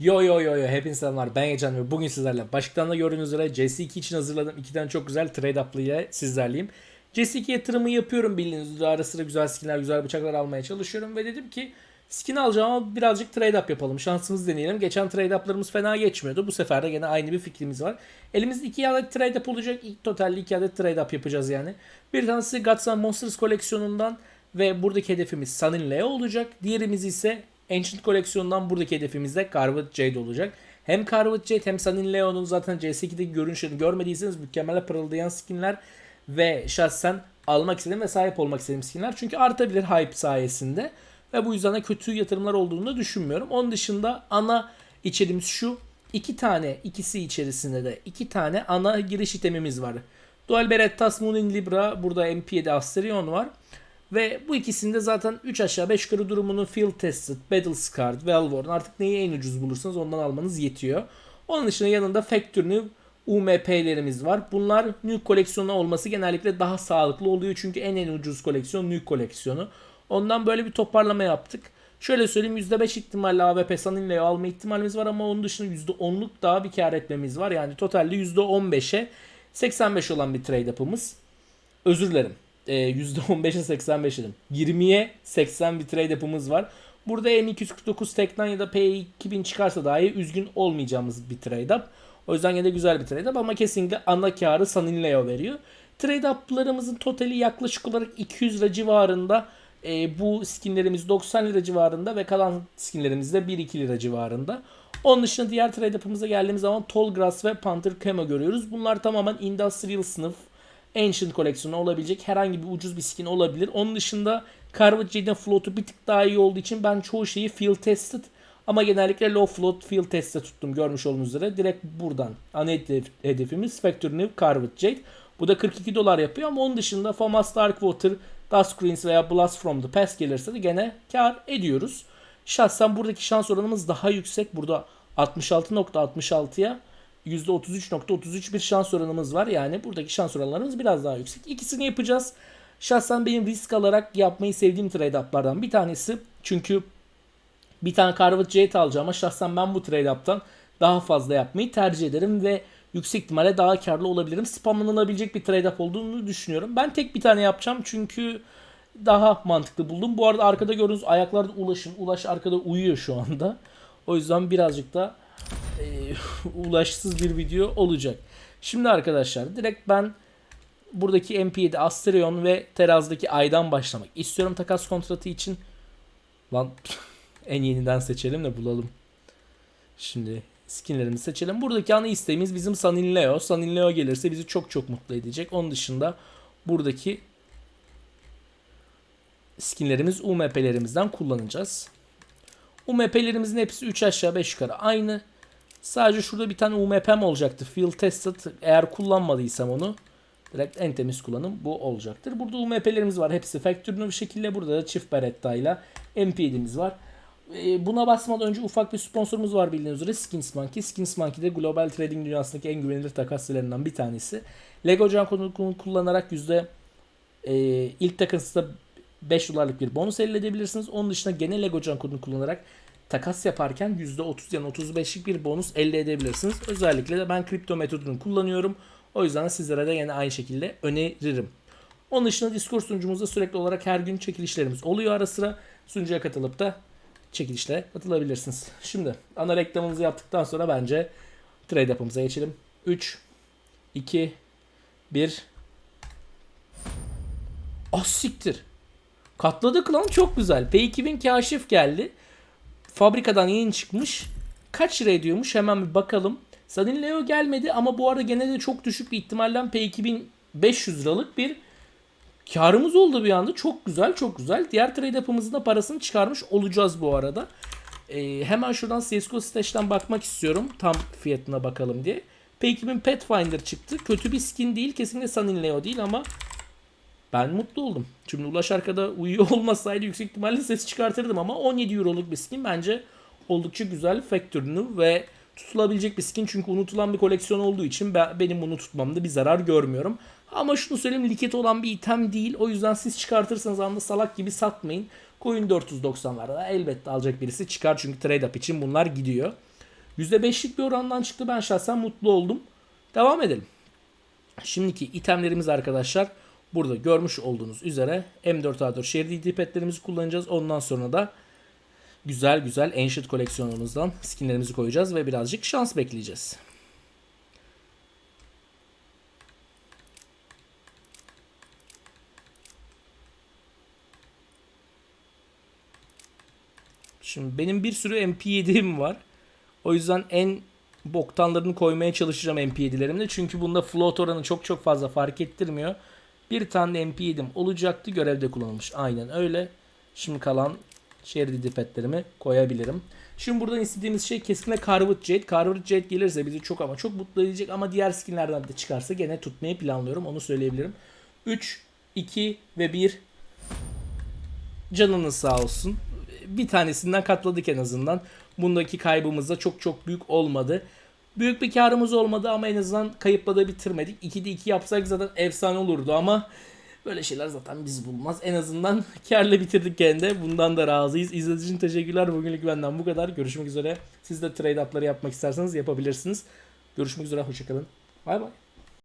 Yo yo yo yo hepinize selamlar ben Yecan ve bugün sizlerle başlıktan da gördüğünüz üzere CS2 için hazırladığım iki tane çok güzel trade up'lı ile sizlerleyim. CS2 yatırımı yapıyorum bildiğiniz üzere ara sıra güzel skinler güzel bıçaklar almaya çalışıyorum ve dedim ki skin alacağım ama birazcık trade up yapalım şansımızı deneyelim. Geçen trade up'larımız fena geçmiyordu bu sefer de gene aynı bir fikrimiz var. Elimizde iki adet trade up olacak ilk totalde iki adet trade up yapacağız yani. Bir tanesi Gods Monsters koleksiyonundan ve buradaki hedefimiz Sun in Leo olacak. Diğerimiz ise Ancient koleksiyonundan buradaki hedefimiz de Carved Jade olacak. Hem Carved Jade hem Sun in Leo'nun zaten CS2'deki görünüşlerini görmediyseniz mükemmel parıldayan skinler ve şahsen almak istediğim ve sahip olmak istediğim skinler. Çünkü artabilir hype sayesinde ve bu yüzden de kötü yatırımlar olduğunu düşünmüyorum. Onun dışında ana içeriğimiz şu. iki tane ikisi içerisinde de iki tane ana giriş itemimiz var. Dual Berettas Moonin Libra burada MP7 Asterion var. Ve bu ikisinde zaten 3 aşağı 5 yukarı durumunu Field Tested, Battle Scarred, Velvorn artık neyi en ucuz bulursanız ondan almanız yetiyor. Onun dışında yanında Factory UMP'lerimiz var. Bunlar Nuke koleksiyonu olması genellikle daha sağlıklı oluyor. Çünkü en en ucuz koleksiyon Nuke koleksiyonu. Ondan böyle bir toparlama yaptık. Şöyle söyleyeyim %5 ihtimalle AWP Sunny'le alma ihtimalimiz var ama onun dışında %10'luk daha bir kar etmemiz var. Yani totalde %15'e 85 olan bir trade up'ımız. Özür dilerim e, %15'e 85 dedim. 20'ye 80 bir trade yapımız var. Burada M249 Teknan ya da P2000 çıkarsa dahi üzgün olmayacağımız bir trade up. O yüzden yine de güzel bir trade up ama kesinlikle ana karı Sunny Leo veriyor. Trade up'larımızın totali yaklaşık olarak 200 lira civarında. E, bu skinlerimiz 90 lira civarında ve kalan skinlerimiz de 1-2 lira civarında. Onun dışında diğer trade up'ımıza geldiğimiz zaman Tallgrass ve Panther Camo görüyoruz. Bunlar tamamen industrial sınıf Ancient koleksiyonu olabilecek herhangi bir ucuz bir skin olabilir. Onun dışında Carved Jade'in float'u bir tık daha iyi olduğu için ben çoğu şeyi field tested ama genellikle low float field test'te tuttum görmüş olduğunuz üzere. Direkt buradan ana hedef, hedefimiz Factory New Carved Jade. Bu da 42 dolar yapıyor ama onun dışında FAMAS Darkwater, Dust Greens veya Blast from the Past gelirse de gene kar ediyoruz. Şahsen buradaki şans oranımız daha yüksek. Burada 66.66'ya %33.33 bir şans oranımız var. Yani buradaki şans oranlarımız biraz daha yüksek. İkisini yapacağız. Şahsen benim risk alarak yapmayı sevdiğim trade up'lardan bir tanesi. Çünkü bir tane Carved Jade alacağım ama şahsen ben bu trade up'tan daha fazla yapmayı tercih ederim ve yüksek ihtimalle daha karlı olabilirim. Spamlanılabilecek bir trade up olduğunu düşünüyorum. Ben tek bir tane yapacağım çünkü daha mantıklı buldum. Bu arada arkada gördüğünüz ayaklarda Ulaş'ın. Ulaş arkada uyuyor şu anda. O yüzden birazcık da ulaşsız bir video olacak. Şimdi arkadaşlar direkt ben buradaki MP7 Asterion ve terazdaki aydan başlamak istiyorum takas kontratı için. Lan en yeniden seçelim de bulalım. Şimdi skinlerimizi seçelim. Buradaki ana isteğimiz bizim Sanin Leo. Sanin Leo gelirse bizi çok çok mutlu edecek. Onun dışında buradaki skinlerimiz UMP'lerimizden kullanacağız. UMP'lerimizin hepsi 3 aşağı 5 yukarı aynı. Sadece şurada bir tane UMP'm olacaktı. Field Tested. Eğer kullanmadıysam onu direkt en temiz kullanım bu olacaktır. Burada UMP'lerimiz var. Hepsi faktörünü bir şekilde. Burada da çift Beretta ile MP'dimiz var. Ee, buna basmadan önce ufak bir sponsorumuz var bildiğiniz üzere Skins Monkey. Skins Monkey de global trading dünyasındaki en güvenilir takas sitelerinden bir tanesi. Lego Can kodunu kullanarak yüzde e, ilk takasında 5 dolarlık bir bonus elde edebilirsiniz. Onun dışında genel Lego Can kodunu kullanarak takas yaparken %30 yani 35'lik bir bonus elde edebilirsiniz. Özellikle de ben kripto metodunu kullanıyorum. O yüzden sizlere de yine aynı şekilde öneririm. Onun dışında Discord sunucumuzda sürekli olarak her gün çekilişlerimiz oluyor ara sıra. Sunucuya katılıp da çekilişlere katılabilirsiniz. Şimdi ana reklamımızı yaptıktan sonra bence trade yapımıza geçelim. 3, 2, 1. Ah siktir. Katladık lan çok güzel. P2000 kaşif geldi. Fabrikadan yeni çıkmış. Kaç lira ediyormuş hemen bir bakalım. Sadin Leo gelmedi ama bu arada gene de çok düşük bir ihtimalle P2500 liralık bir karımız oldu bir anda. Çok güzel çok güzel. Diğer trade up'ımızın da parasını çıkarmış olacağız bu arada. Ee, hemen şuradan CSGO Stash'ten bakmak istiyorum. Tam fiyatına bakalım diye. P2000 Pathfinder çıktı. Kötü bir skin değil. Kesinlikle Sunny Leo değil ama ben mutlu oldum. Şimdi Ulaş arkada uyuyor olmasaydı yüksek ihtimalle ses çıkartırdım ama 17 euroluk bir skin bence oldukça güzel faktörünü ve tutulabilecek bir skin çünkü unutulan bir koleksiyon olduğu için ben, benim bunu tutmamda bir zarar görmüyorum. Ama şunu söyleyeyim liket olan bir item değil. O yüzden siz çıkartırsanız anda salak gibi satmayın. Coin 490'larda elbette alacak birisi çıkar çünkü trade up için bunlar gidiyor. %5'lik bir orandan çıktı. Ben şahsen mutlu oldum. Devam edelim. Şimdiki itemlerimiz arkadaşlar burada görmüş olduğunuz üzere M4A4 Share DD petlerimizi kullanacağız. Ondan sonra da güzel güzel Ancient koleksiyonumuzdan skinlerimizi koyacağız ve birazcık şans bekleyeceğiz. Şimdi benim bir sürü MP7'im var. O yüzden en boktanlarını koymaya çalışacağım MP7'lerimde. Çünkü bunda float oranı çok çok fazla fark ettirmiyor. Bir tane MP7'im olacaktı. Görevde kullanılmış. Aynen öyle. Şimdi kalan Share petlerimi koyabilirim. Şimdi buradan istediğimiz şey kesinlikle Carved Jade. Carved Jade gelirse bizi çok ama çok mutlu edecek ama diğer skinlerden de çıkarsa gene tutmayı planlıyorum. Onu söyleyebilirim. 3, 2 ve 1 canınız sağ olsun. Bir tanesinden katladık en azından. Bundaki kaybımız da çok çok büyük olmadı. Büyük bir karımız olmadı ama en azından kayıpla da bitirmedik. 2'de 2 yapsak zaten efsane olurdu ama böyle şeyler zaten biz bulmaz. En azından karla bitirdik de. Bundan da razıyız. İzlediğiniz için teşekkürler. Bugünlük benden bu kadar. Görüşmek üzere. Siz de trade up'ları yapmak isterseniz yapabilirsiniz. Görüşmek üzere. Hoşçakalın. Bay bay.